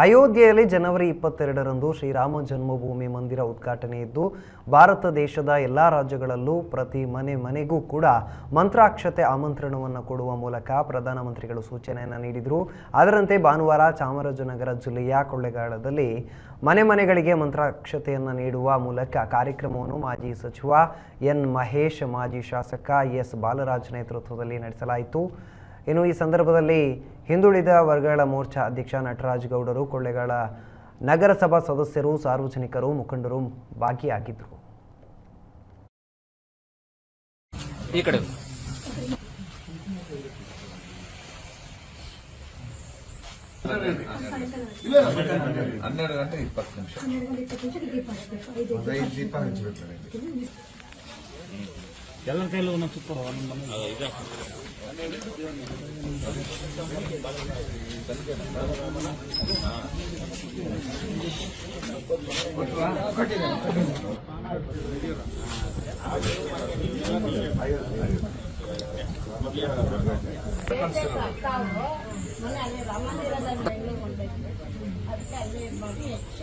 ಅಯೋಧ್ಯೆಯಲ್ಲಿ ಜನವರಿ ಇಪ್ಪತ್ತೆರಡರಂದು ಶ್ರೀರಾಮ ಜನ್ಮಭೂಮಿ ಮಂದಿರ ಉದ್ಘಾಟನೆ ಇದ್ದು, ಭಾರತ ದೇಶದ ಎಲ್ಲ ರಾಜ್ಯಗಳಲ್ಲೂ ಪ್ರತಿ ಮನೆ ಮನೆಗೂ ಕೂಡ ಮಂತ್ರಾಕ್ಷತೆ ಆಮಂತ್ರಣವನ್ನು ಕೊಡುವ ಮೂಲಕ ಪ್ರಧಾನಮಂತ್ರಿಗಳು ಸೂಚನೆಯನ್ನು ನೀಡಿದರು. ಅದರಂತೆ ಭಾನುವಾರ ಚಾಮರಾಜನಗರ ಜಿಲ್ಲೆಯ ಕೊಳ್ಳೆಗಾಲದಲ್ಲಿ ಮನೆ ಮನೆಗಳಿಗೆ ಮಂತ್ರಾಕ್ಷತೆಯನ್ನು ನೀಡುವ ಮೂಲಕ ಕಾರ್ಯಕ್ರಮವನ್ನು ಮಾಜಿ ಸಚಿವ ಎನ್ ಮಹೇಶ್, ಮಾಜಿ ಶಾಸಕ ಎಸ್ ಬಾಲರಾಜ್ ನೇತೃತ್ವದಲ್ಲಿ ನಡೆಸಲಾಯಿತು. ಇನ್ನು ಈ ಸಂದರ್ಭದಲ್ಲಿ ಹಿಂದುಳಿದ ವರ್ಗಗಳ ಮೋರ್ಚಾ ಅಧ್ಯಕ್ಷ ನಟರಾಜ್ ಗೌಡರು ಕೊಳ್ಳೆಗಾಲ ನಗರಸಭಾ ಸದಸ್ಯರು ಸಾರ್ವಜನಿಕರು ಮುಖಂಡರು ಭಾಗಿಯಾಗಿದ್ದರು. ಈ ಕಡೆ ಹನ್ನೆರಡು ಗಂಟೆ ಇಪ್ಪತ್ತು ನಿಮಿಷ. ಐದು ದೀಪ ಹಚ್ಚಬೇಕು ಎಲ್ಲರ ಕೈಲೂ ಒಂದೊಂದು ಸುತ್ತ ಅದಕ್ಕೆ ಅಲ್ಲಿ ಮಾಡಿ ಇಟ್ಟು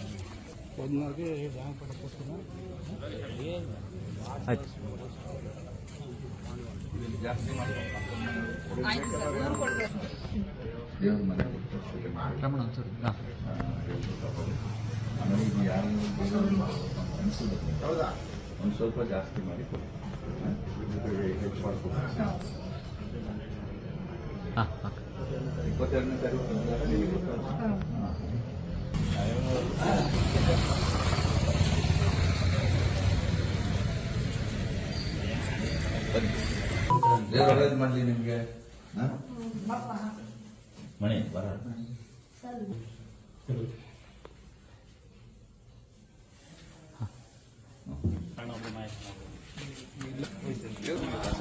ಹೌದಾ? ಒಂದು ಸ್ವಲ್ಪ ಜಾಸ್ತಿ ಮಾಡಿ ಕೊಡಿ. ಹೆಚ್ಚು ಮಾಡ್ಕೊಡಿ. ಹಾಂ ಹಾಂ. ಇಪ್ಪತ್ತೆರಡನೇ ತಾರೀಕು ದೇವ್ರು ಒಳ್ಳೇದು ಮಾಡಲಿ ನಿಮಗೆ ಮಣಿ ಬರ ಬರ್ತಾನೆ ಸುಮ್ಮನೆ